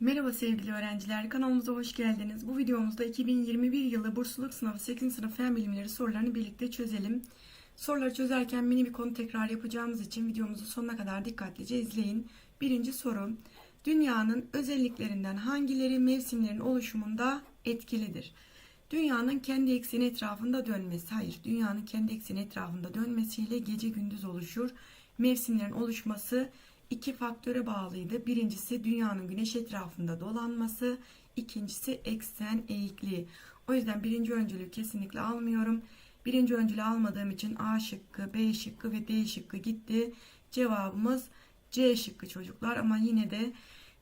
Merhaba sevgili öğrenciler, kanalımıza hoş geldiniz. Bu videomuzda 2021 yılı bursluluk sınavı 8. sınıf fen bilimleri sorularını birlikte çözelim. Soruları çözerken mini bir konu tekrar yapacağımız için videomuzu sonuna kadar dikkatlice izleyin. Birinci soru, dünyanın özelliklerinden hangileri mevsimlerin oluşumunda etkilidir? Dünyanın kendi ekseni etrafında dönmesi, hayır, dünyanın kendi ekseni etrafında dönmesiyle gece gündüz oluşur. Mevsimlerin oluşması iki faktöre bağlıydı. Birincisi dünyanın güneş etrafında dolanması, ikincisi eksen eğikliği. O yüzden birinci öncülü kesinlikle almıyorum. Birinci öncülü almadığım için A şıkkı, B şıkkı ve D şıkkı gitti. Cevabımız C şıkkı çocuklar ama yine de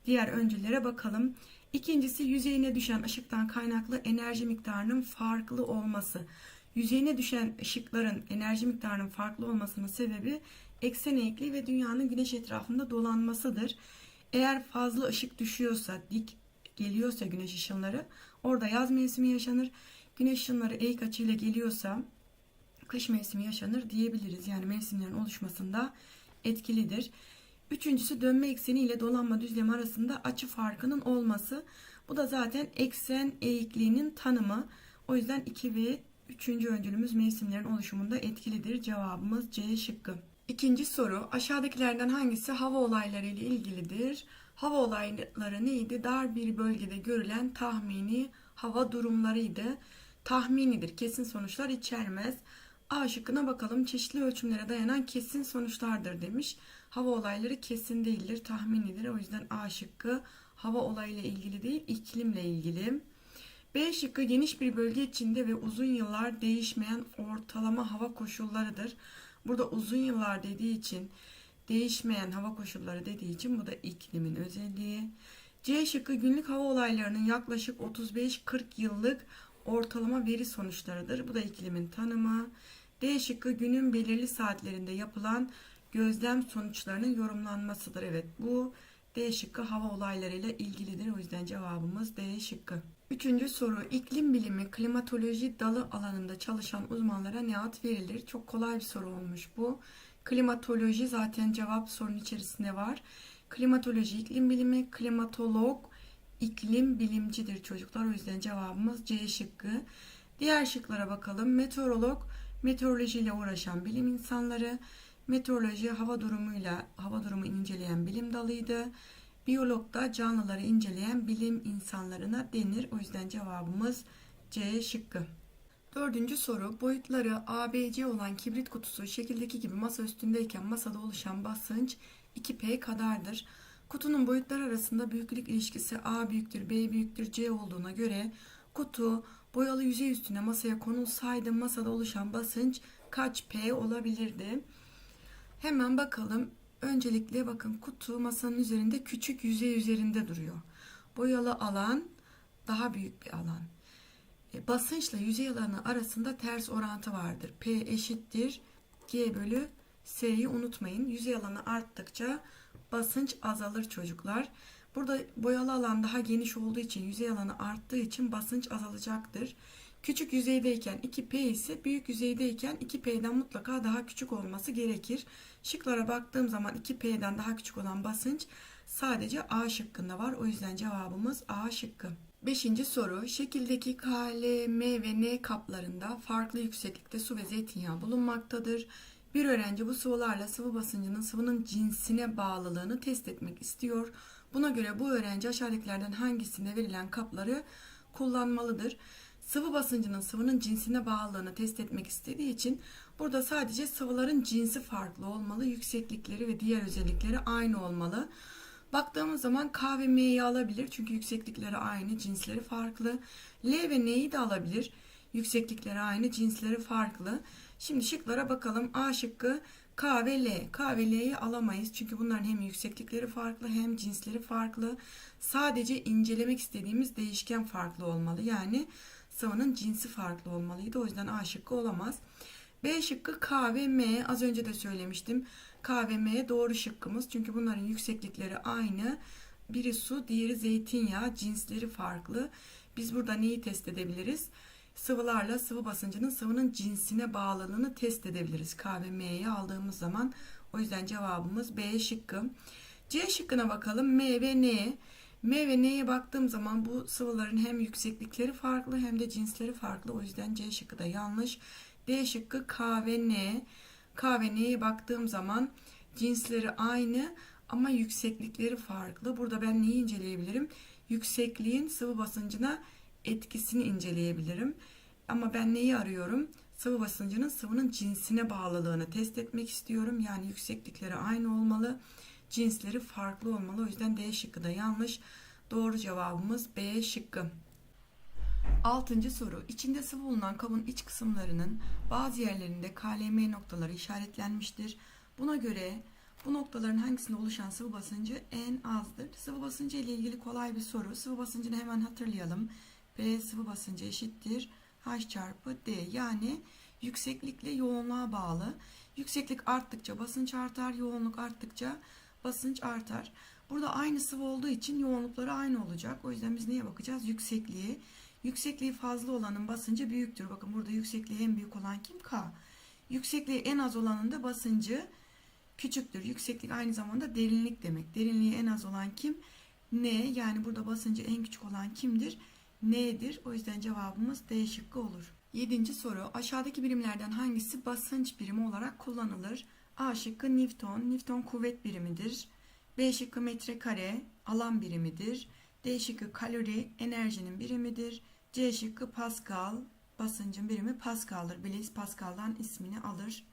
diğer öncüllere bakalım. İkincisi yüzeyine düşen ışıktan kaynaklı enerji miktarının farklı olması. Yüzeyine düşen ışıkların enerji miktarının farklı olmasının sebebi eksen eğikliği ve dünyanın güneş etrafında dolanmasıdır. Eğer fazla ışık düşüyorsa, dik geliyorsa güneş ışınları orada yaz mevsimi yaşanır. Güneş ışınları eğik açıyla geliyorsa kış mevsimi yaşanır diyebiliriz. Yani mevsimlerin oluşmasında etkilidir. Üçüncüsü dönme ekseni ile dolanma düzlemi arasında açı farkının olması. Bu da zaten eksen eğikliğinin tanımı. O yüzden 2 ve 3. öncülümüz mevsimlerin oluşumunda etkilidir. Cevabımız C şıkkı. İkinci soru aşağıdakilerden hangisi hava olayları ile ilgilidir? Hava olayları neydi? Dar bir bölgede görülen tahmini hava durumlarıydı. Tahminidir. Kesin sonuçlar içermez. A şıkkına bakalım. Çeşitli ölçümlere dayanan kesin sonuçlardır demiş. Hava olayları kesin değildir, tahminidir. O yüzden A şıkkı hava olayıyla ilgili değil, iklimle ilgili. B şıkkı geniş bir bölge içinde ve uzun yıllar değişmeyen ortalama hava koşullarıdır. Burada uzun yıllar dediği için değişmeyen hava koşulları dediği için bu da iklimin özelliği. C şıkkı günlük hava olaylarının yaklaşık 35-40 yıllık ortalama veri sonuçlarıdır. Bu da iklimin tanımı. D şıkkı günün belirli saatlerinde yapılan gözlem sonuçlarının yorumlanmasıdır. Evet bu D şıkkı hava olaylarıyla ilgilidir. O yüzden cevabımız D şıkkı. Üçüncü soru iklim bilimi klimatoloji dalı alanında çalışan uzmanlara ne ad verilir? Çok kolay bir soru olmuş bu. Klimatoloji zaten cevap sorunun içerisinde var. Klimatoloji iklim bilimi, klimatolog iklim bilimcidir çocuklar. O yüzden cevabımız C şıkkı. Diğer şıklara bakalım. Meteorolog meteorolojiyle uğraşan bilim insanları. Meteoroloji hava durumuyla hava durumu inceleyen bilim dalıydı. Biyolog da canlıları inceleyen bilim insanlarına denir. O yüzden cevabımız C şıkkı. Dördüncü soru. Boyutları ABC olan kibrit kutusu şekildeki gibi masa üstündeyken masada oluşan basınç 2P kadardır. Kutunun boyutları arasında büyüklük ilişkisi A büyüktür, B büyüktür, C olduğuna göre kutu boyalı yüzey üstüne masaya konulsaydı masada oluşan basınç kaç P olabilirdi? Hemen bakalım. Öncelikle bakın kutu masanın üzerinde küçük yüzey üzerinde duruyor. Boyalı alan daha büyük bir alan. E, basınçla yüzey alanı arasında ters orantı vardır. P eşittir G bölü S'yi unutmayın. Yüzey alanı arttıkça basınç azalır çocuklar. Burada boyalı alan daha geniş olduğu için yüzey alanı arttığı için basınç azalacaktır. Küçük yüzeydeyken 2P ise büyük yüzeydeyken 2P'den mutlaka daha küçük olması gerekir. Şıklara baktığım zaman 2P'den daha küçük olan basınç sadece A şıkkında var. O yüzden cevabımız A şıkkı. Beşinci soru. Şekildeki K, L, M ve N kaplarında farklı yükseklikte su ve zeytinyağı bulunmaktadır. Bir öğrenci bu sıvılarla sıvı basıncının sıvının cinsine bağlılığını test etmek istiyor. Buna göre bu öğrenci aşağıdakilerden hangisinde verilen kapları kullanmalıdır? Sıvı basıncının sıvının cinsine bağlılığını test etmek istediği için burada sadece sıvıların cinsi farklı olmalı, yükseklikleri ve diğer özellikleri aynı olmalı. Baktığımız zaman K ve M'yi alabilir çünkü yükseklikleri aynı, cinsleri farklı. L ve N'yi de alabilir. Yükseklikleri aynı, cinsleri farklı. Şimdi şıklara bakalım. A şıkkı K ve L. K ve L'yi alamayız çünkü bunların hem yükseklikleri farklı hem cinsleri farklı. Sadece incelemek istediğimiz değişken farklı olmalı. Yani sıvının cinsi farklı olmalıydı. O yüzden A şıkkı olamaz. B şıkkı K ve M. Az önce de söylemiştim. K ve M doğru şıkkımız. Çünkü bunların yükseklikleri aynı. Biri su, diğeri zeytinyağı. Cinsleri farklı. Biz burada neyi test edebiliriz? Sıvılarla sıvı basıncının sıvının cinsine bağlılığını test edebiliriz. K ve M'yi aldığımız zaman. O yüzden cevabımız B şıkkı. C şıkkına bakalım. M ve N. M ve N'ye baktığım zaman bu sıvıların hem yükseklikleri farklı hem de cinsleri farklı. O yüzden C şıkkı da yanlış. D şıkkı K ve N. K ve N'ye baktığım zaman cinsleri aynı ama yükseklikleri farklı. Burada ben neyi inceleyebilirim? Yüksekliğin sıvı basıncına etkisini inceleyebilirim. Ama ben neyi arıyorum? Sıvı basıncının sıvının cinsine bağlılığını test etmek istiyorum. Yani yükseklikleri aynı olmalı, cinsleri farklı olmalı. O yüzden D şıkkı da yanlış. Doğru cevabımız B şıkkı. Altıncı soru. İçinde sıvı bulunan kabın iç kısımlarının bazı yerlerinde KLM noktaları işaretlenmiştir. Buna göre bu noktaların hangisinde oluşan sıvı basıncı en azdır? Sıvı basıncı ile ilgili kolay bir soru. Sıvı basıncını hemen hatırlayalım. B sıvı basıncı eşittir H çarpı D. Yani yükseklikle yoğunluğa bağlı. Yükseklik arttıkça basınç artar, yoğunluk arttıkça basınç artar. Burada aynı sıvı olduğu için yoğunlukları aynı olacak. O yüzden biz neye bakacağız? Yüksekliği. Yüksekliği fazla olanın basıncı büyüktür. Bakın burada yüksekliği en büyük olan kim? K. Yüksekliği en az olanın da basıncı küçüktür. Yükseklik aynı zamanda derinlik demek. Derinliği en az olan kim? N. Yani burada basıncı en küçük olan kimdir? N'dir. O yüzden cevabımız D şıkkı olur. Yedinci soru. Aşağıdaki birimlerden hangisi basınç birimi olarak kullanılır? A şıkkı Newton. Newton kuvvet birimidir. B şıkkı metrekare alan birimidir. D şıkkı kalori enerjinin birimidir. C şıkkı Pascal basıncın birimi Pascal'dır. Blaise Pascal'dan ismini alır.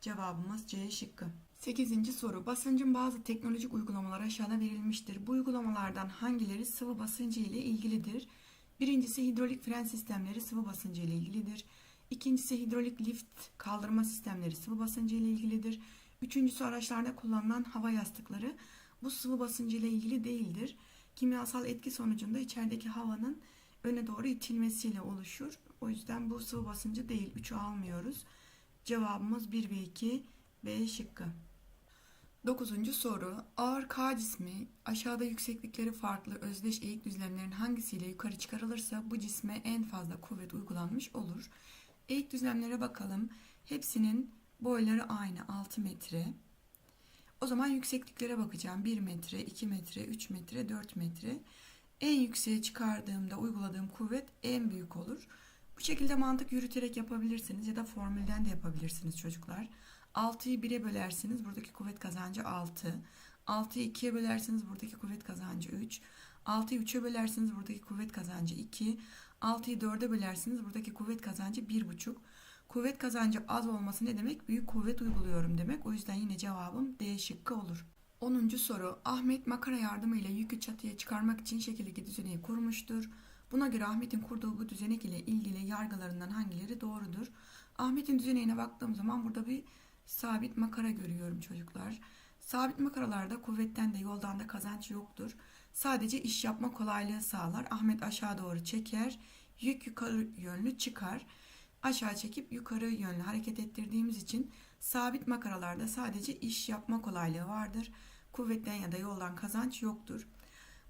Cevabımız C şıkkı. 8. soru. Basıncın bazı teknolojik uygulamalar aşağıda verilmiştir. Bu uygulamalardan hangileri sıvı basıncı ile ilgilidir? Birincisi hidrolik fren sistemleri sıvı basıncı ile ilgilidir. İkincisi hidrolik lift kaldırma sistemleri sıvı basıncı ile ilgilidir. Üçüncüsü araçlarda kullanılan hava yastıkları bu sıvı basıncı ile ilgili değildir. Kimyasal etki sonucunda içerideki havanın öne doğru itilmesiyle oluşur. O yüzden bu sıvı basıncı değil. 3'ü almıyoruz. Cevabımız 1 ve 2 B şıkkı. Dokuzuncu soru. Ağır K cismi aşağıda yükseklikleri farklı özdeş eğik düzlemlerin hangisiyle yukarı çıkarılırsa bu cisme en fazla kuvvet uygulanmış olur. Eğik düzlemlere bakalım. Hepsinin boyları aynı 6 metre. O zaman yüksekliklere bakacağım. 1 metre, 2 metre, 3 metre, 4 metre. En yükseğe çıkardığımda uyguladığım kuvvet en büyük olur. Bu şekilde mantık yürüterek yapabilirsiniz ya da formülden de yapabilirsiniz çocuklar. 6'yı 1'e bölersiniz buradaki kuvvet kazancı 6. 6'yı 2'ye bölersiniz buradaki kuvvet kazancı 3. 6'yı 3'e bölersiniz buradaki kuvvet kazancı 2. 6'yı 4'e bölersiniz buradaki kuvvet kazancı 1,5. Kuvvet kazancı az olması ne demek? Büyük kuvvet uyguluyorum demek. O yüzden yine cevabım D şıkkı olur. 10. soru. Ahmet makara yardımıyla yükü çatıya çıkarmak için şekildeki düzeneği kurmuştur. Buna göre Ahmet'in kurduğu bu düzenek ile ilgili yargılarından hangileri doğrudur? Ahmet'in düzeneğine baktığım zaman burada bir sabit makara görüyorum çocuklar. Sabit makaralarda kuvvetten de yoldan da kazanç yoktur. Sadece iş yapma kolaylığı sağlar. Ahmet aşağı doğru çeker, yük yukarı yönlü çıkar. Aşağı çekip yukarı yönlü hareket ettirdiğimiz için sabit makaralarda sadece iş yapma kolaylığı vardır. Kuvvetten ya da yoldan kazanç yoktur.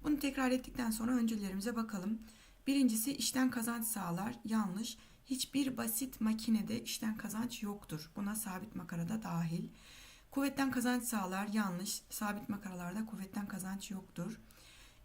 Bunu tekrar ettikten sonra öncelerimize bakalım. Birincisi işten kazanç sağlar. Yanlış. Hiçbir basit makinede işten kazanç yoktur. Buna sabit makarada dahil. Kuvvetten kazanç sağlar. Yanlış. Sabit makaralarda kuvvetten kazanç yoktur.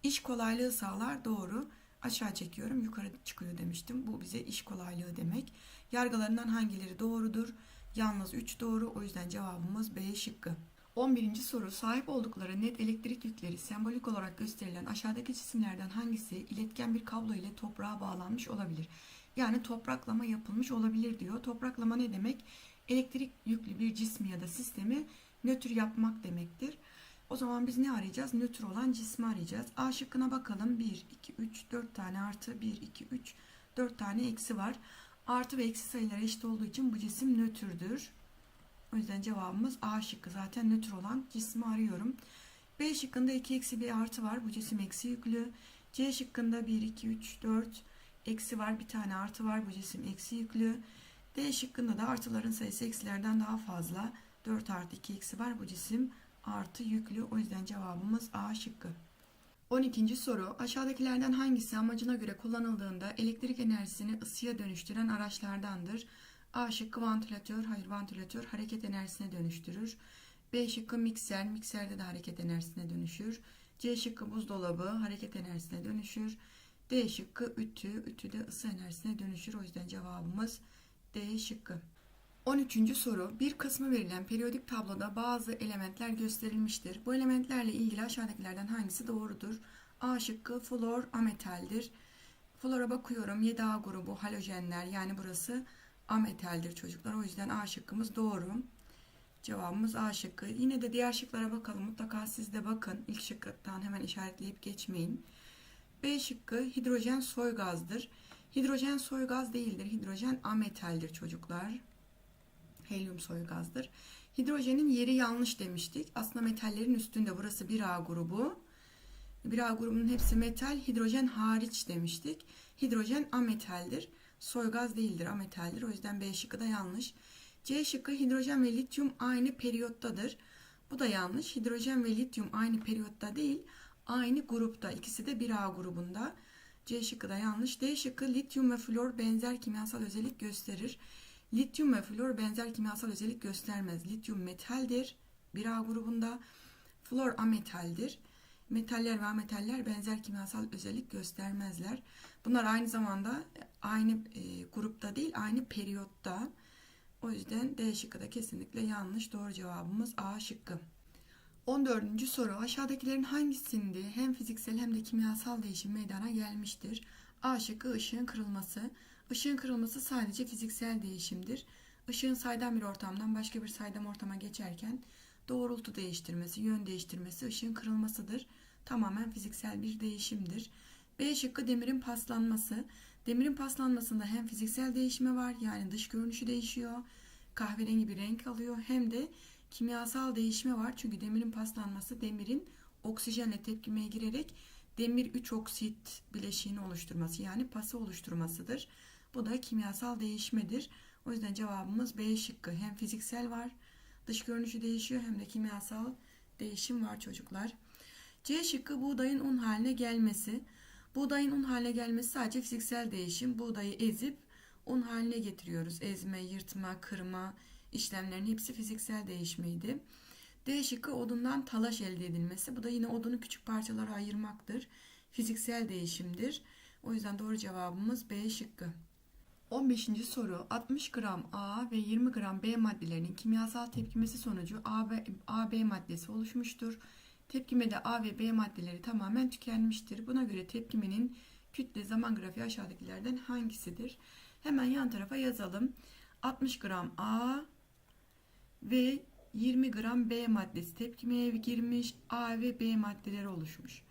İş kolaylığı sağlar. Doğru. Aşağı çekiyorum. Yukarı çıkıyor demiştim. Bu bize iş kolaylığı demek. Yargılarından hangileri doğrudur? Yalnız 3 doğru. O yüzden cevabımız B şıkkı. 11. soru sahip oldukları net elektrik yükleri sembolik olarak gösterilen aşağıdaki cisimlerden hangisi iletken bir kablo ile toprağa bağlanmış olabilir? Yani topraklama yapılmış olabilir diyor. Topraklama ne demek? Elektrik yüklü bir cismi ya da sistemi nötr yapmak demektir. O zaman biz ne arayacağız? Nötr olan cismi arayacağız. A şıkkına bakalım. 1, 2, 3, 4 tane artı 1, 2, 3, 4 tane eksi var. Artı ve eksi sayılar eşit olduğu için bu cisim nötrdür. O yüzden cevabımız A şıkkı. Zaten nötr olan cismi arıyorum. B şıkkında 2 eksi bir artı var. Bu cisim eksi yüklü. C şıkkında 1, 2, 3, 4 eksi var. Bir tane artı var. Bu cisim eksi yüklü. D şıkkında da artıların sayısı eksilerden daha fazla. 4 artı 2 eksi var. Bu cisim artı yüklü. O yüzden cevabımız A şıkkı. 12. soru. Aşağıdakilerden hangisi amacına göre kullanıldığında elektrik enerjisini ısıya dönüştüren araçlardandır? A şıkkı vantilatör, hayır vantilatör hareket enerjisine dönüştürür. B şıkkı mikser, mikserde de hareket enerjisine dönüşür. C şıkkı buzdolabı hareket enerjisine dönüşür. D şıkkı ütü, ütü de ısı enerjisine dönüşür. O yüzden cevabımız D şıkkı. 13. soru. Bir kısmı verilen periyodik tabloda bazı elementler gösterilmiştir. Bu elementlerle ilgili aşağıdakilerden hangisi doğrudur? A şıkkı flor ametaldir. Flora bakıyorum 7A grubu halojenler yani burası ametaldir çocuklar. O yüzden A şıkkımız doğru. Cevabımız A şıkkı. Yine de diğer şıklara bakalım. Mutlaka siz de bakın. İlk şıktan hemen işaretleyip geçmeyin. B şıkkı hidrojen soy gazdır. Hidrojen soy gaz değildir. Hidrojen ametaldir çocuklar. Helyum soy gazdır. Hidrojenin yeri yanlış demiştik. Aslında metallerin üstünde burası 1A grubu. 1A grubunun hepsi metal, hidrojen hariç demiştik. Hidrojen ametaldir. Soy gaz değildir, ametaldir. O yüzden B şıkkı da yanlış. C şıkkı hidrojen ve lityum aynı periyottadır. Bu da yanlış. Hidrojen ve lityum aynı periyotta değil, aynı grupta. İkisi de 1A grubunda. C şıkkı da yanlış. D şıkkı lityum ve flor benzer kimyasal özellik gösterir. Lityum ve flor benzer kimyasal özellik göstermez. Lityum metaldir 1A grubunda. Flor ametaldir. Metaller ve ametaller benzer kimyasal özellik göstermezler. Bunlar aynı zamanda aynı e, grupta değil, aynı periyotta. O yüzden D şıkkı da kesinlikle yanlış. Doğru cevabımız A şıkkı. 14. soru aşağıdakilerin hangisinde hem fiziksel hem de kimyasal değişim meydana gelmiştir? A şıkkı ışığın kırılması. Işığın kırılması sadece fiziksel değişimdir. Işığın saydam bir ortamdan başka bir saydam ortama geçerken doğrultu değiştirmesi, yön değiştirmesi ışığın kırılmasıdır. Tamamen fiziksel bir değişimdir. B şıkkı demirin paslanması. Demirin paslanmasında hem fiziksel değişimi var yani dış görünüşü değişiyor. Kahverengi bir renk alıyor hem de kimyasal değişimi var. Çünkü demirin paslanması demirin oksijenle tepkimeye girerek demir 3 oksit bileşiğini oluşturması yani pası oluşturmasıdır. Bu da kimyasal değişmedir. O yüzden cevabımız B şıkkı. Hem fiziksel var, dış görünüşü değişiyor hem de kimyasal değişim var çocuklar. C şıkkı buğdayın un haline gelmesi. Buğdayın un haline gelmesi sadece fiziksel değişim. Buğdayı ezip un haline getiriyoruz. Ezme, yırtma, kırma işlemlerin hepsi fiziksel değişmeydi. D şıkkı odundan talaş elde edilmesi. Bu da yine odunu küçük parçalara ayırmaktır. Fiziksel değişimdir. O yüzden doğru cevabımız B şıkkı. 15. soru 60 gram A ve 20 gram B maddelerinin kimyasal tepkimesi sonucu AB, AB maddesi oluşmuştur. Tepkimede A ve B maddeleri tamamen tükenmiştir. Buna göre tepkimenin kütle zaman grafiği aşağıdakilerden hangisidir? Hemen yan tarafa yazalım. 60 gram A ve 20 gram B maddesi tepkimeye girmiş. A ve B maddeleri oluşmuş.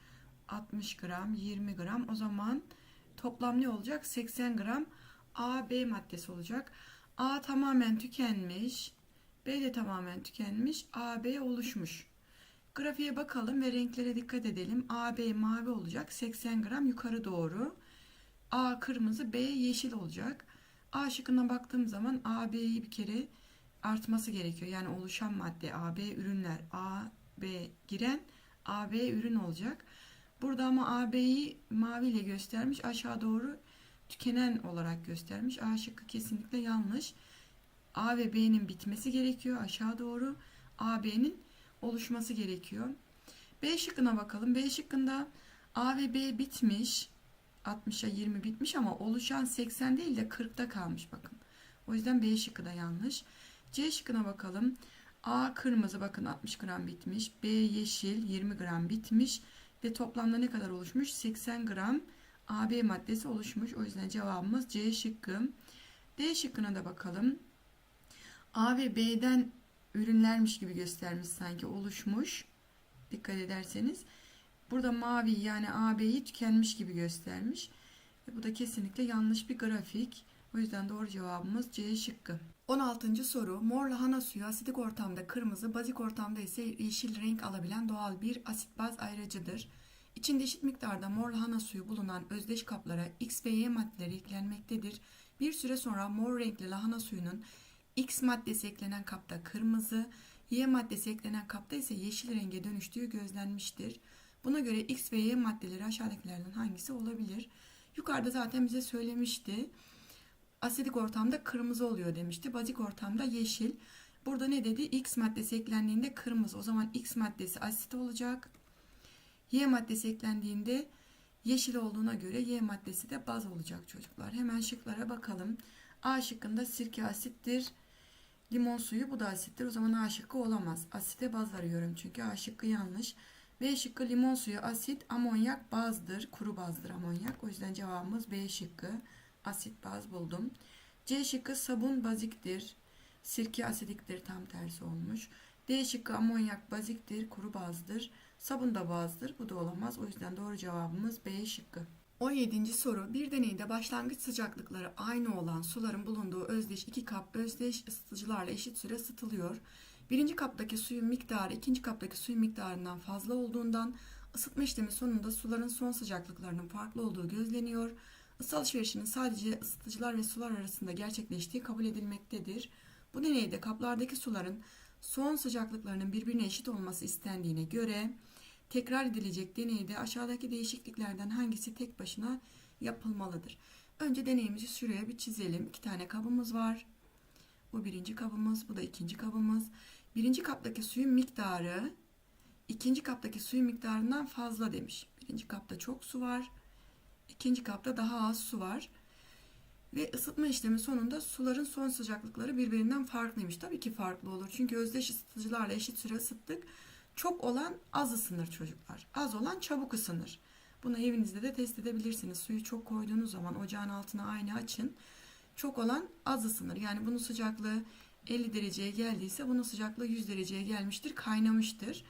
60 gram, 20 gram. O zaman toplam ne olacak? 80 gram A, B maddesi olacak. A tamamen tükenmiş. B de tamamen tükenmiş. A, B oluşmuş. Grafiğe bakalım ve renklere dikkat edelim. A, B mavi olacak. 80 gram yukarı doğru. A kırmızı, B yeşil olacak. A şıkkına baktığım zaman A, B'yi bir kere artması gerekiyor. Yani oluşan madde A, B ürünler A, B giren A, B ürün olacak. Burada ama A, B'yi maviyle göstermiş. Aşağı doğru tükenen olarak göstermiş. A şıkkı kesinlikle yanlış. A ve B'nin bitmesi gerekiyor aşağı doğru. A, B'nin oluşması gerekiyor. B şıkkına bakalım. B şıkkında A ve B bitmiş. 60'a 20 bitmiş ama oluşan 80 değil de 40'ta kalmış bakın. O yüzden B şıkkı da yanlış. C şıkkına bakalım. A kırmızı bakın 60 gram bitmiş. B yeşil 20 gram bitmiş. Ve toplamda ne kadar oluşmuş? 80 gram AB maddesi oluşmuş. O yüzden cevabımız C şıkkı. D şıkkına da bakalım. A ve B'den ürünlermiş gibi göstermiş sanki oluşmuş. Dikkat ederseniz. Burada mavi yani AB'yi tükenmiş gibi göstermiş. Ve bu da kesinlikle yanlış bir grafik. O yüzden doğru cevabımız C şıkkı. 16. soru. Mor lahana suyu asidik ortamda kırmızı, bazik ortamda ise yeşil renk alabilen doğal bir asit baz ayrıcıdır. İçinde eşit miktarda mor lahana suyu bulunan özdeş kaplara X ve Y maddeleri eklenmektedir. Bir süre sonra mor renkli lahana suyunun X maddesi eklenen kapta kırmızı, Y maddesi eklenen kapta ise yeşil renge dönüştüğü gözlenmiştir. Buna göre X ve Y maddeleri aşağıdakilerden hangisi olabilir? Yukarıda zaten bize söylemişti. Asidik ortamda kırmızı oluyor demişti. Bazik ortamda yeşil. Burada ne dedi? X maddesi eklendiğinde kırmızı. O zaman X maddesi asit olacak. Y maddesi eklendiğinde yeşil olduğuna göre Y maddesi de baz olacak çocuklar. Hemen şıklara bakalım. A şıkkında sirke asittir. Limon suyu bu da asittir. O zaman A şıkkı olamaz. Asite baz arıyorum çünkü A şıkkı yanlış. B şıkkı limon suyu asit, amonyak bazdır. Kuru bazdır amonyak. O yüzden cevabımız B şıkkı. Asit baz buldum. C şıkkı sabun baziktir. Sirke asidiktir tam tersi olmuş. D şıkkı amonyak baziktir. Kuru bazdır. Sabun da bazdır. Bu da olamaz. O yüzden doğru cevabımız B şıkkı. 17. soru. Bir deneyde başlangıç sıcaklıkları aynı olan suların bulunduğu özdeş iki kap özdeş ısıtıcılarla eşit süre ısıtılıyor. Birinci kaptaki suyun miktarı ikinci kaptaki suyun miktarından fazla olduğundan ısıtma işlemi sonunda suların son sıcaklıklarının farklı olduğu gözleniyor. Isı alışverişinin sadece ısıtıcılar ve sular arasında gerçekleştiği kabul edilmektedir. Bu deneyde kaplardaki suların son sıcaklıklarının birbirine eşit olması istendiğine göre tekrar edilecek deneyde aşağıdaki değişikliklerden hangisi tek başına yapılmalıdır? Önce deneyimizi şuraya bir çizelim. İki tane kabımız var. Bu birinci kabımız, bu da ikinci kabımız. Birinci kaptaki suyun miktarı ikinci kaptaki suyun miktarından fazla demiş. Birinci kapta çok su var. ikinci kapta daha az su var. Ve ısıtma işlemi sonunda suların son sıcaklıkları birbirinden farklıymış. Tabii ki farklı olur. Çünkü özdeş ısıtıcılarla eşit süre ısıttık. Çok olan az ısınır çocuklar. Az olan çabuk ısınır. Bunu evinizde de test edebilirsiniz. Suyu çok koyduğunuz zaman ocağın altına aynı açın. Çok olan az ısınır. Yani bunun sıcaklığı 50 dereceye geldiyse bunun sıcaklığı 100 dereceye gelmiştir, kaynamıştır.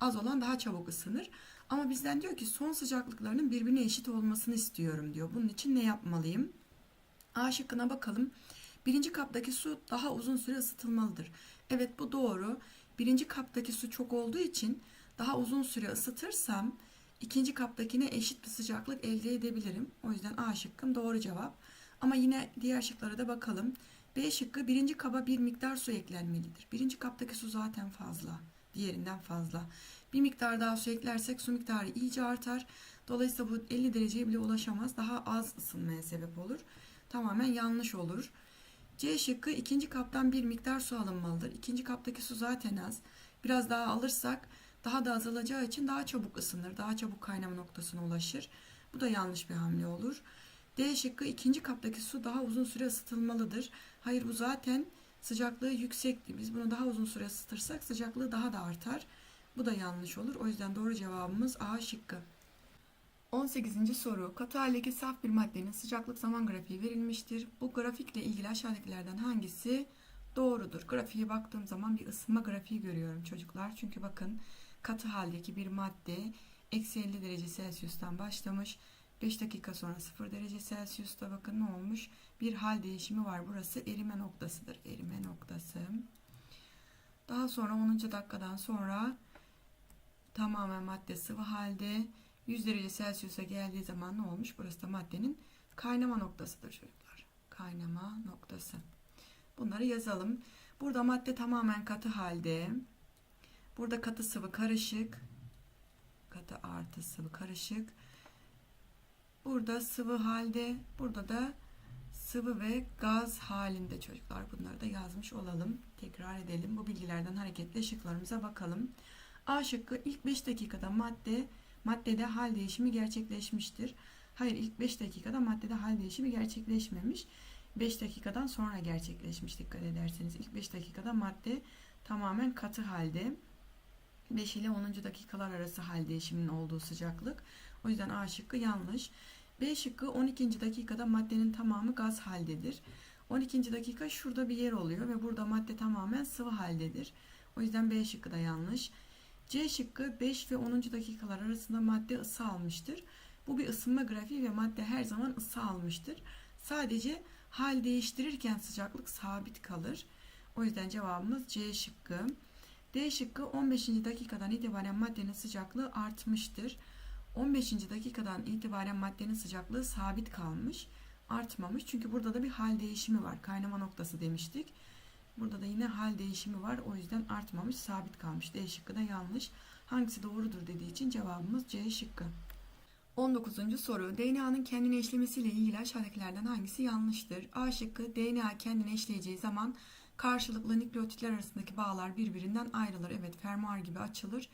Az olan daha çabuk ısınır. Ama bizden diyor ki son sıcaklıklarının birbirine eşit olmasını istiyorum diyor. Bunun için ne yapmalıyım? A şıkkına bakalım. Birinci kaptaki su daha uzun süre ısıtılmalıdır. Evet bu doğru. Birinci kaptaki su çok olduğu için daha uzun süre ısıtırsam ikinci kaptakine eşit bir sıcaklık elde edebilirim. O yüzden A şıkkım doğru cevap. Ama yine diğer şıklara da bakalım. B şıkkı birinci kaba bir miktar su eklenmelidir. Birinci kaptaki su zaten fazla. Diğerinden fazla. Bir miktar daha su eklersek su miktarı iyice artar. Dolayısıyla bu 50 dereceye bile ulaşamaz. Daha az ısınmaya sebep olur. Tamamen yanlış olur. C şıkkı ikinci kaptan bir miktar su alınmalıdır. İkinci kaptaki su zaten az. Biraz daha alırsak daha da azalacağı için daha çabuk ısınır. Daha çabuk kaynama noktasına ulaşır. Bu da yanlış bir hamle olur. D şıkkı ikinci kaptaki su daha uzun süre ısıtılmalıdır. Hayır bu zaten sıcaklığı yüksekti. Biz bunu daha uzun süre ısıtırsak sıcaklığı daha da artar. Bu da yanlış olur. O yüzden doğru cevabımız A şıkkı. 18. soru. Katı haldeki saf bir maddenin sıcaklık zaman grafiği verilmiştir. Bu grafikle ilgili aşağıdakilerden hangisi doğrudur? Grafiğe baktığım zaman bir ısınma grafiği görüyorum çocuklar. Çünkü bakın katı haldeki bir madde eksi 50 derece Celsius'tan başlamış. 5 dakika sonra 0 derece Celsius'ta bakın ne olmuş? Bir hal değişimi var. Burası erime noktasıdır. Erime noktası. Daha sonra 10. dakikadan sonra tamamen madde sıvı halde 100 derece Celsius'a geldiği zaman ne olmuş? Burası da maddenin kaynama noktasıdır çocuklar. Kaynama noktası. Bunları yazalım. Burada madde tamamen katı halde. Burada katı sıvı karışık. Katı artı sıvı karışık. Burada sıvı halde. Burada da sıvı ve gaz halinde çocuklar. Bunları da yazmış olalım. Tekrar edelim. Bu bilgilerden hareketle şıklarımıza bakalım. A şıkkı ilk 5 dakikada madde maddede hal değişimi gerçekleşmiştir. Hayır ilk 5 dakikada maddede hal değişimi gerçekleşmemiş. 5 dakikadan sonra gerçekleşmiş dikkat ederseniz. ilk 5 dakikada madde tamamen katı halde. 5 ile 10. dakikalar arası hal değişiminin olduğu sıcaklık. O yüzden A şıkkı yanlış. B şıkkı 12. dakikada maddenin tamamı gaz haldedir. 12. dakika şurada bir yer oluyor ve burada madde tamamen sıvı haldedir. O yüzden B şıkkı da yanlış. C şıkkı 5 ve 10. dakikalar arasında madde ısı almıştır. Bu bir ısınma grafiği ve madde her zaman ısı almıştır. Sadece hal değiştirirken sıcaklık sabit kalır. O yüzden cevabımız C şıkkı. D şıkkı 15. dakikadan itibaren maddenin sıcaklığı artmıştır. 15. dakikadan itibaren maddenin sıcaklığı sabit kalmış, artmamış. Çünkü burada da bir hal değişimi var. Kaynama noktası demiştik. Burada da yine hal değişimi var. O yüzden artmamış, sabit kalmış. D şıkkı da yanlış. Hangisi doğrudur dediği için cevabımız C şıkkı. 19. soru. DNA'nın kendini eşlemesiyle ilgili aşağıdakilerden hangisi yanlıştır? A şıkkı DNA kendini eşleyeceği zaman karşılıklı nükleotitler arasındaki bağlar birbirinden ayrılır. Evet fermuar gibi açılır.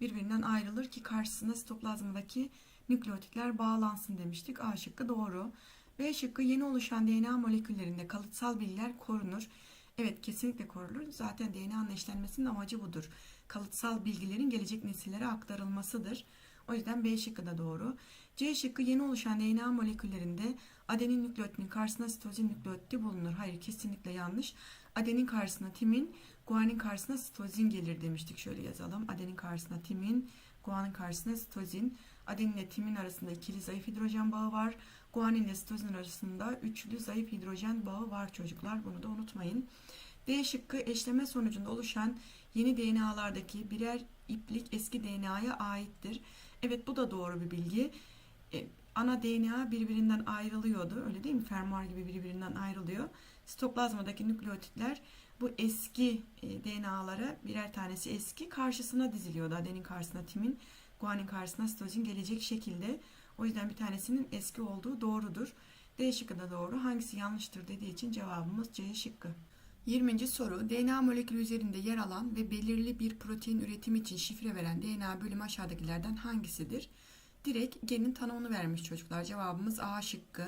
birbirinden ayrılır ki karşısına sitoplazmadaki nükleotitler bağlansın demiştik. A şıkkı doğru. B şıkkı yeni oluşan DNA moleküllerinde kalıtsal bilgiler korunur. Evet kesinlikle korunur. Zaten DNA'nın eşlenmesinin amacı budur. Kalıtsal bilgilerin gelecek nesillere aktarılmasıdır. O yüzden B şıkkı da doğru. C şıkkı yeni oluşan DNA moleküllerinde adenin nükleotidinin karşısına sitozin nükleotidi bulunur. Hayır kesinlikle yanlış. Adenin karşısına timin, guanin karşısına sitozin gelir demiştik. Şöyle yazalım. Adenin karşısına timin, guanin karşısına sitozin. Adenin ile timin arasında ikili zayıf hidrojen bağı var. Guanin ile sitozin arasında üçlü zayıf hidrojen bağı var çocuklar. Bunu da unutmayın. D şıkkı eşleme sonucunda oluşan yeni DNA'lardaki birer iplik eski DNA'ya aittir. Evet bu da doğru bir bilgi. E, ana DNA birbirinden ayrılıyordu. Öyle değil mi? Fermuar gibi birbirinden ayrılıyor. Sitoplazmadaki nükleotitler bu eski e, DNA'lara birer tanesi eski karşısına diziliyordu. Adenin karşısına timin, guanin karşısına sitozin gelecek şekilde. O yüzden bir tanesinin eski olduğu doğrudur. D şıkkı da doğru. Hangisi yanlıştır dediği için cevabımız C şıkkı. 20. soru DNA molekülü üzerinde yer alan ve belirli bir protein üretimi için şifre veren DNA bölümü aşağıdakilerden hangisidir? Direkt genin tanımını vermiş çocuklar. Cevabımız A şıkkı.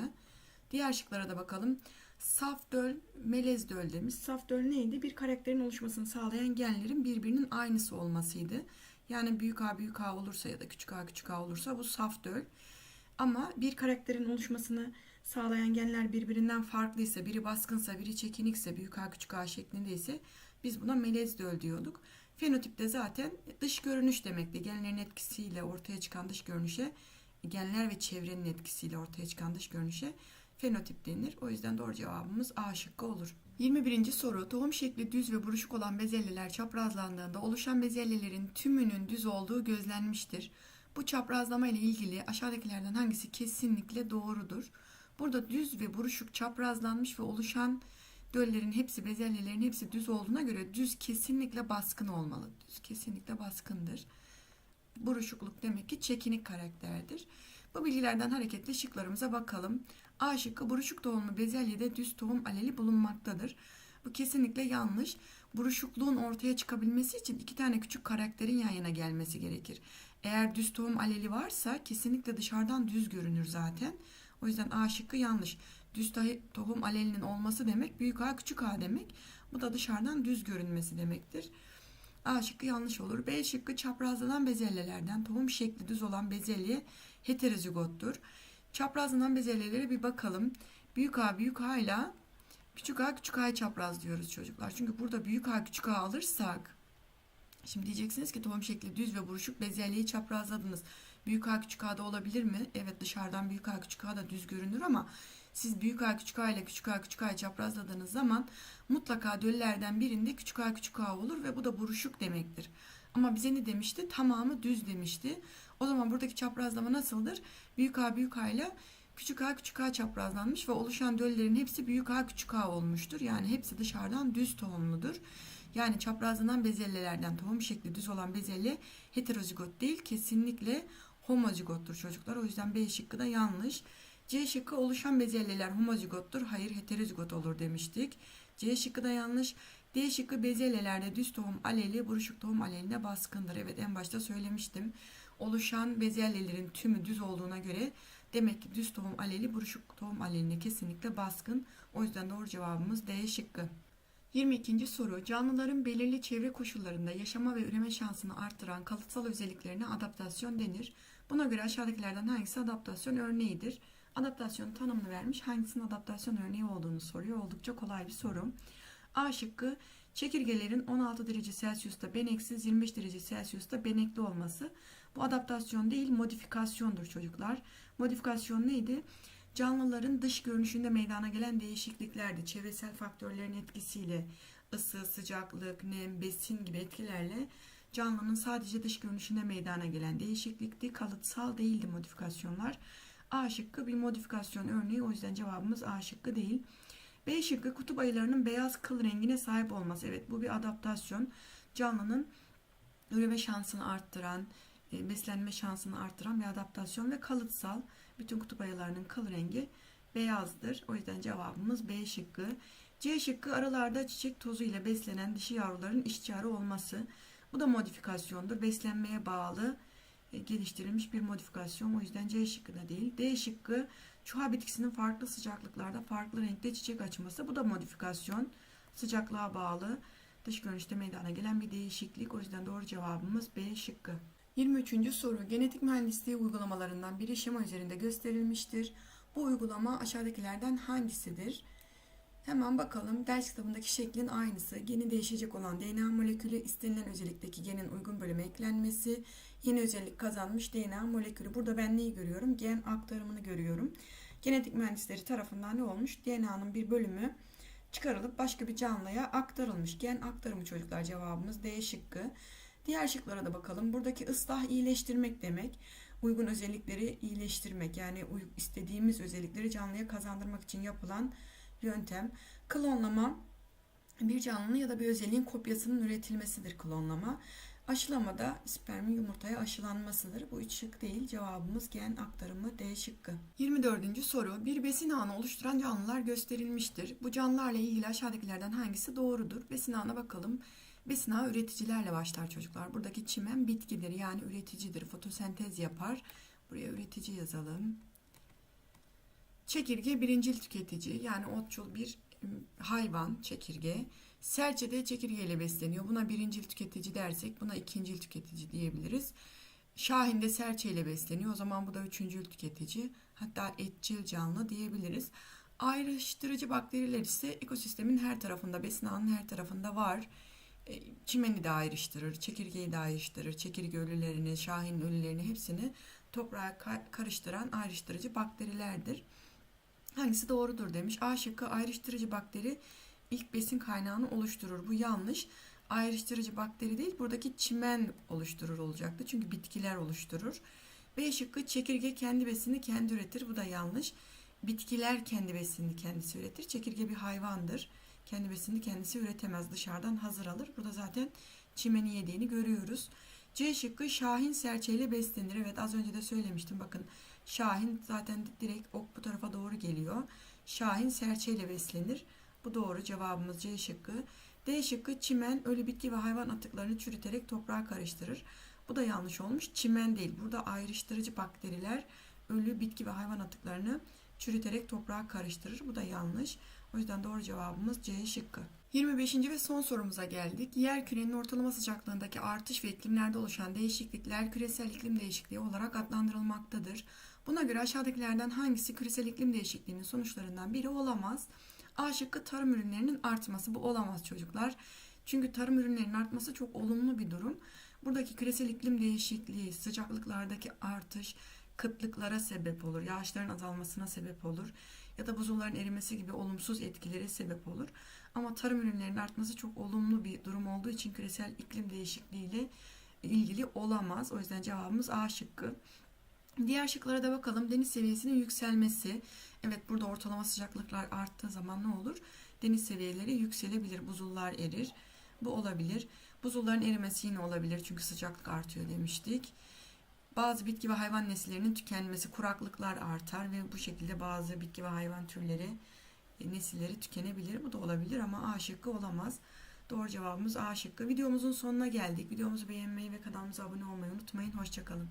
Diğer şıklara da bakalım. Saf döl, melez döl demiş. Saf döl neydi? Bir karakterin oluşmasını sağlayan genlerin birbirinin aynısı olmasıydı. Yani büyük A büyük A olursa ya da küçük A küçük A olursa bu saf döl. Ama bir karakterin oluşmasını sağlayan genler birbirinden farklıysa, biri baskınsa, biri çekinikse, büyük A küçük A şeklindeyse biz buna melez döl diyorduk. Fenotip de zaten dış görünüş demekti. Genlerin etkisiyle ortaya çıkan dış görünüşe, genler ve çevrenin etkisiyle ortaya çıkan dış görünüşe fenotip denir. O yüzden doğru cevabımız A şıkkı olur. 21. soru. Tohum şekli düz ve buruşuk olan bezelyeler çaprazlandığında oluşan bezelyelerin tümünün düz olduğu gözlenmiştir. Bu çaprazlama ile ilgili aşağıdakilerden hangisi kesinlikle doğrudur? Burada düz ve buruşuk çaprazlanmış ve oluşan döllerin hepsi, bezelyelerin hepsi düz olduğuna göre düz kesinlikle baskın olmalı. Düz kesinlikle baskındır. Buruşukluk demek ki çekinik karakterdir. Bu bilgilerden hareketle şıklarımıza bakalım. A şıkkı buruşuk tohumlu bezelyede düz tohum aleli bulunmaktadır. Bu kesinlikle yanlış. Buruşukluğun ortaya çıkabilmesi için iki tane küçük karakterin yan yana gelmesi gerekir. Eğer düz tohum aleli varsa kesinlikle dışarıdan düz görünür zaten. O yüzden A şıkkı yanlış. Düz tohum alelinin olması demek büyük A küçük A demek. Bu da dışarıdan düz görünmesi demektir. A şıkkı yanlış olur. B şıkkı çaprazlanan bezelyelerden tohum şekli düz olan bezelye heterozigottur. Çaprazlanan bezelyelere bir bakalım. Büyük A büyük A ile küçük A küçük A'yı çapraz diyoruz çocuklar. Çünkü burada büyük A küçük A alırsak şimdi diyeceksiniz ki tohum şekli düz ve buruşuk bezelyeyi çaprazladınız. Büyük A küçük A'da olabilir mi? Evet dışarıdan büyük A küçük A da düz görünür ama siz büyük A küçük A ile küçük A küçük A'yı çaprazladığınız zaman mutlaka döllerden birinde küçük A küçük A olur ve bu da buruşuk demektir. Ama bize ne demişti? Tamamı düz demişti. O zaman buradaki çaprazlama nasıldır? Büyük A büyük A ile küçük A küçük A çaprazlanmış ve oluşan döllerin hepsi büyük A küçük A olmuştur. Yani hepsi dışarıdan düz tohumludur. Yani çaprazlanan bezelyelerden tohum şekli düz olan bezelye heterozigot değil kesinlikle homozigottur çocuklar. O yüzden B şıkkı da yanlış. C şıkkı oluşan bezelyeler homozigottur. Hayır heterozigot olur demiştik. C şıkkı da yanlış. D şıkkı bezelyelerde düz tohum aleli, buruşuk tohum aleline baskındır. Evet en başta söylemiştim. Oluşan bezelyelerin tümü düz olduğuna göre demek ki düz tohum aleli, buruşuk tohum aleline kesinlikle baskın. O yüzden doğru cevabımız D şıkkı. 22. soru. Canlıların belirli çevre koşullarında yaşama ve üreme şansını arttıran kalıtsal özelliklerine adaptasyon denir. Buna göre aşağıdakilerden hangisi adaptasyon örneğidir? Adaptasyon tanımını vermiş. Hangisinin adaptasyon örneği olduğunu soruyor. Oldukça kolay bir soru. A şıkkı çekirgelerin 16 derece Celsius'ta beneksiz 25 derece Celsius'ta benekli olması. Bu adaptasyon değil modifikasyondur çocuklar. Modifikasyon neydi? Canlıların dış görünüşünde meydana gelen değişikliklerdi. Çevresel faktörlerin etkisiyle ısı, sıcaklık, nem, besin gibi etkilerle canlının sadece dış görünüşünde meydana gelen değişiklikti. Kalıtsal değildi modifikasyonlar. A şıkkı bir modifikasyon örneği. O yüzden cevabımız A şıkkı değil. B şıkkı kutup ayılarının beyaz kıl rengine sahip olması. Evet bu bir adaptasyon. Canlının üreme şansını arttıran, beslenme şansını arttıran bir adaptasyon ve kalıtsal. Bütün kutup ayılarının kıl rengi beyazdır. O yüzden cevabımız B şıkkı. C şıkkı aralarda çiçek tozu ile beslenen dişi yavruların işçi arı olması. Bu da modifikasyondur. Beslenmeye bağlı e, geliştirilmiş bir modifikasyon. O yüzden C şıkkı da değil. D şıkkı çuha bitkisinin farklı sıcaklıklarda farklı renkte çiçek açması. Bu da modifikasyon. Sıcaklığa bağlı dış görünüşte meydana gelen bir değişiklik. O yüzden doğru cevabımız B şıkkı. 23. soru genetik mühendisliği uygulamalarından biri şema üzerinde gösterilmiştir. Bu uygulama aşağıdakilerden hangisidir? Hemen bakalım. Ders kitabındaki şeklin aynısı. Geni değişecek olan DNA molekülü istenilen özellikteki genin uygun bölüme eklenmesi. Yeni özellik kazanmış DNA molekülü. Burada ben neyi görüyorum? Gen aktarımını görüyorum. Genetik mühendisleri tarafından ne olmuş? DNA'nın bir bölümü çıkarılıp başka bir canlıya aktarılmış. Gen aktarımı çocuklar cevabımız D şıkkı. Diğer şıklara da bakalım. Buradaki ıslah iyileştirmek demek. Uygun özellikleri iyileştirmek yani istediğimiz özellikleri canlıya kazandırmak için yapılan yöntem. Klonlama bir canlının ya da bir özelliğin kopyasının üretilmesidir klonlama. Aşılama da spermin yumurtaya aşılanmasıdır. Bu üç şık değil. Cevabımız gen aktarımı D şıkkı. 24. soru. Bir besin ağını oluşturan canlılar gösterilmiştir. Bu canlılarla ilgili aşağıdakilerden hangisi doğrudur? Besin ağına bakalım. Besin ağı üreticilerle başlar çocuklar. Buradaki çimen bitkidir yani üreticidir. Fotosentez yapar. Buraya üretici yazalım. Çekirge birincil tüketici yani otçul bir hayvan çekirge. Serçe de çekirgeyle besleniyor. Buna birincil tüketici dersek buna ikincil tüketici diyebiliriz. Şahin de serçeyle besleniyor. O zaman bu da üçüncül tüketici. Hatta etçil canlı diyebiliriz. Ayrıştırıcı bakteriler ise ekosistemin her tarafında, besin ağının her tarafında var. Çimeni de ayrıştırır, çekirgeyi de ayrıştırır, çekirge ölülerini, şahin ölülerini hepsini toprağa karıştıran ayrıştırıcı bakterilerdir. Hangisi doğrudur demiş. A şıkkı ayrıştırıcı bakteri ilk besin kaynağını oluşturur. Bu yanlış. Ayrıştırıcı bakteri değil buradaki çimen oluşturur olacaktı. Çünkü bitkiler oluşturur. B şıkkı çekirge kendi besini kendi üretir. Bu da yanlış. Bitkiler kendi besinini kendisi üretir. Çekirge bir hayvandır. Kendi besinini kendisi üretemez. Dışarıdan hazır alır. Burada zaten çimeni yediğini görüyoruz. C şıkkı Şahin serçeyle beslenir. Evet az önce de söylemiştim. Bakın Şahin zaten direkt ok bu tarafa doğru geliyor. Şahin serçeyle beslenir. Bu doğru cevabımız C şıkkı. D şıkkı çimen ölü bitki ve hayvan atıklarını çürüterek toprağa karıştırır. Bu da yanlış olmuş. Çimen değil. Burada ayrıştırıcı bakteriler ölü bitki ve hayvan atıklarını çürüterek toprağa karıştırır. Bu da yanlış. O yüzden doğru cevabımız C şıkkı. 25. ve son sorumuza geldik. Yer kürenin ortalama sıcaklığındaki artış ve iklimlerde oluşan değişiklikler küresel iklim değişikliği olarak adlandırılmaktadır. Buna göre aşağıdakilerden hangisi küresel iklim değişikliğinin sonuçlarından biri olamaz? A şıkkı tarım ürünlerinin artması. Bu olamaz çocuklar. Çünkü tarım ürünlerinin artması çok olumlu bir durum. Buradaki küresel iklim değişikliği, sıcaklıklardaki artış, kıtlıklara sebep olur, yağışların azalmasına sebep olur ya da buzulların erimesi gibi olumsuz etkileri sebep olur. Ama tarım ürünlerinin artması çok olumlu bir durum olduğu için küresel iklim değişikliği ile ilgili olamaz. O yüzden cevabımız A şıkkı. Diğer şıklara da bakalım. Deniz seviyesinin yükselmesi. Evet burada ortalama sıcaklıklar arttığı zaman ne olur? Deniz seviyeleri yükselebilir. Buzullar erir. Bu olabilir. Buzulların erimesi yine olabilir. Çünkü sıcaklık artıyor demiştik. Bazı bitki ve hayvan nesillerinin tükenmesi, kuraklıklar artar ve bu şekilde bazı bitki ve hayvan türleri e, nesilleri tükenebilir. Bu da olabilir ama A şıkkı olamaz. Doğru cevabımız A şıkkı. Videomuzun sonuna geldik. Videomuzu beğenmeyi ve kanalımıza abone olmayı unutmayın. Hoşçakalın.